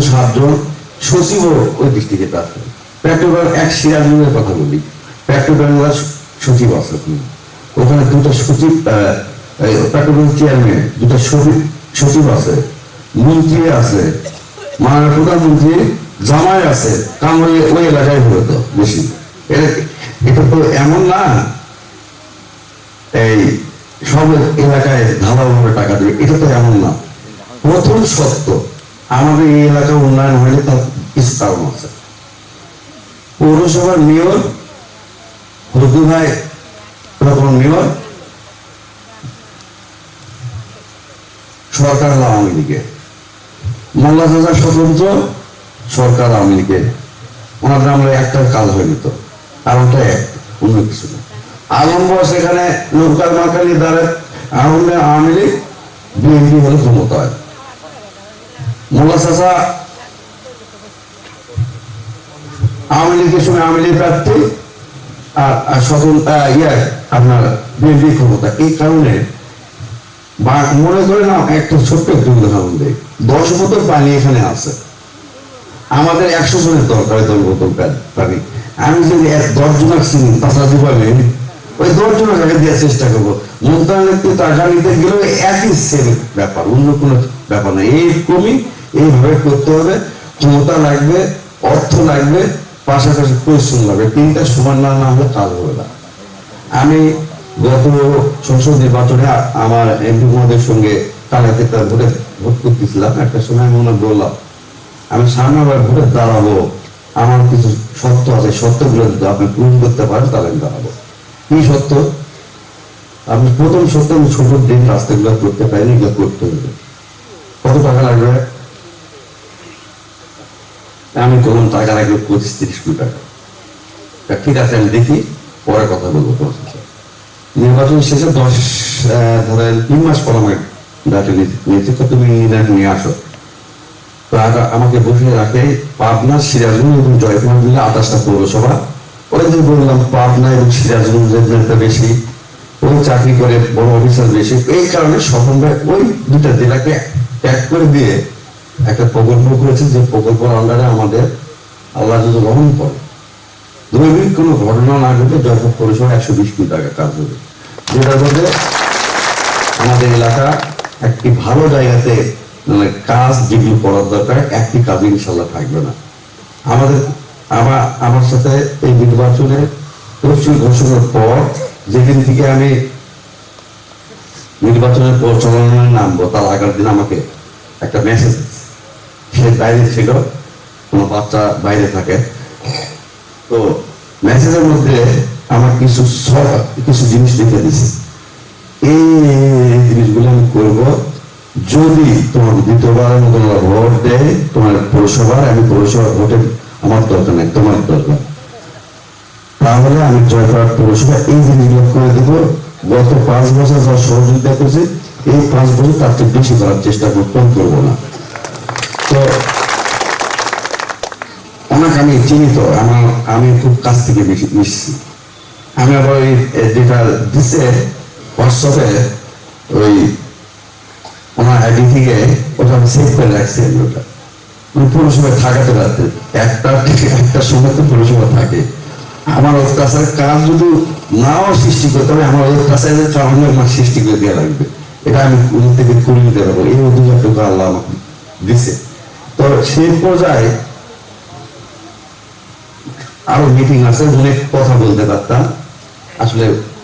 সাতজন সচিবও ওই ডিস্ট্রিক্টে আছে পেট্রোবার এক সিরাজগঞ্জের কথা বলি। পেট্রোবার সচিব আছে ওখানে। দুটো সচিব চেয়ারম্যান সচিব সচিব আছে। মন্ত্রী আছে। মাননীয় প্রধানমন্ত্রী জামাই আছে। কারণ ওই এলাকায় বেশি। এটা তো এমন না। এই সব এলাকায় ধারাভাবে টাকা দেবে। এটা তো এমন না। প্রথম সত্য। আমাদের এই এলাকা উন্নয়ন হয়নি তার কারণ আছে। পৌরসভার মেয়র হলদু ভাই তখন মেয়র, সরকার আওয়ামী লীগের মোল্লা চাচা স্বতন্ত্র, সরকার আওয়ামী লীগের ওনাদের আমরা একটা কাজ হয়নি তো কারণটা এক, অন্য কিছু না। আলম বস এখানে লোকাল মার্কালি দ্বারা আওয়ামী আওয়ামী লীগ, বিএনপি হলে ক্ষমতায়। আওয়ামী লীগের সময় আওয়ামী লীগ প্রার্থী আর আর সকল আহ, ইয়ে আপনার বিএনপি ক্ষমতা। এই কারণে মনে করে না একটা ছোট্ট একটু উদাহরণ দশ বোতল পানি এখানে আছে। আমাদের একশো জনের দরকার দশ বোতল পানি। আমি যদি এক দশ জনের চিনি তাছাড়া ওই দশ জনের দেওয়ার চেষ্টা করব। মন্ত্রণালয় টাকা নিতে গেলেও একই সেম ব্যাপার, অন্য কোনো ব্যাপার না। এই কমি এইভাবে করতে হবে, ক্ষমতা লাগবে, অর্থ লাগবে, পাশাপাশি পরিশ্রম লাগবে। তিনটা সমান না না হলে কাজ হবে না। আমি গত সংসদ নির্বাচনে আমার এমপি মহোদয়ের সঙ্গে কালাতে তার ভোটে ভোট করতেছিলাম। একটা সময় আমি ওনার বললাম, আমি সামনে আবার ভোটে দাঁড়াবো। আমার কিছু সত্য আছে সত্যগুলো যদি আপনি পূরণ করতে পারেন তাহলে আমি দাঁড়াবো। কি সত্য? আমি প্রথম সত্য আমি ছোট দিন রাস্তাগুলো করতে পারিনি, এগুলো করতে হবে। কত টাকা লাগবে? আমি কোনো টাকা লাগবে পঁচিশ তিরিশ কোটি টাকা। ঠিক আছে, আমি দেখি, পরে কথা বলব তোমার সাথে। নির্বাচন শেষে দশ ধরেন তিন মাস পর আমাকে নিয়েছে তো তুমি নিয়ে আসো। তো আমাকে বসে রাখে পাবনা সিরাজগঞ্জ এবং জয়পুর মিলে আঠাশটা পৌরসভা। ওই যে বললাম পাবনা এবং সিরাজগঞ্জের বেশি। ওই চাকরি করে বড় অফিসার বেশি। এই কারণে স্বপন ওই দুটা জেলাকে ত্যাগ করে দিয়ে একটা প্রকল্প করেছে যে প্রকল্পের আন্ডারে আমাদের আল্লাহ যদি গ্রহণ করে। দৈনিক কোনো ঘটনা না ঘটে জয়পুর পৌরসভা একশো বিশ কোটি টাকা কাজ হবে। যেটার মধ্যে আমাদের এলাকা একটি ভালো জায়গাতে মানে কাজ যেগুলো করার দরকার, একটি কাজ ইনশাল্লাহ থাকবে না। আমাদের আমার আমার সাথে এই নির্বাচনে তফসিল ঘোষণার পর যেদিন থেকে আমি নির্বাচনের পর পরিচালনায় নামবো, তার আগের দিন আমাকে একটা মেসেজ সে বাইরে ছিল, কোনো বাচ্চা বাইরে থাকে। তো মেসেজের মধ্যে আমার কিছু কিছু জিনিস লিখে দিছে। এই জিনিসগুলো আমি করব যদি তোমার দ্বিতীয়বারের মতো ভোট দেয়, তোমার পৌরসভার, আমি পৌরসভার ভোটে আমার দরকার নেই, তোমার দরকার। তাহলে আমি জয়পুরহাট পৌরসভা এই জিনিসগুলো করে দেবো, গত পাঁচ বছর যা সহযোগিতা করেছে, এই পাঁচ বছর তার চেয়ে বেশি করার চেষ্টা করতে করব না। তো, ওনাকে আমি চিনি তো আমার, আমি খুব কাছ থেকে মিশছি। আমি আবার ওই যেটা দিচ্ছে হোয়াটসঅ্যাপে ওই, ওনার আইডি থেকে ওটা আমি সেভ করে রাখছি ওটা। পৌরসভায় থাকাতে রাতে। একটা থেকে একটা সময় তো পৌরসভা থাকে। আমার অত্যাচার কাজ যদি নাও সৃষ্টি করতে হবে আমার অত্যাচারের চালানো আমার সৃষ্টি করে দেওয়া লাগবে। এটা আমি কোন থেকে করে নিতে পারব? এই অধিকারটুকু আল্লাহ আমাকে দিছে। তো সেই পর্যায়ে আরও মিটিং আছে, অনেক কথা বলতে পারতাম। আসলে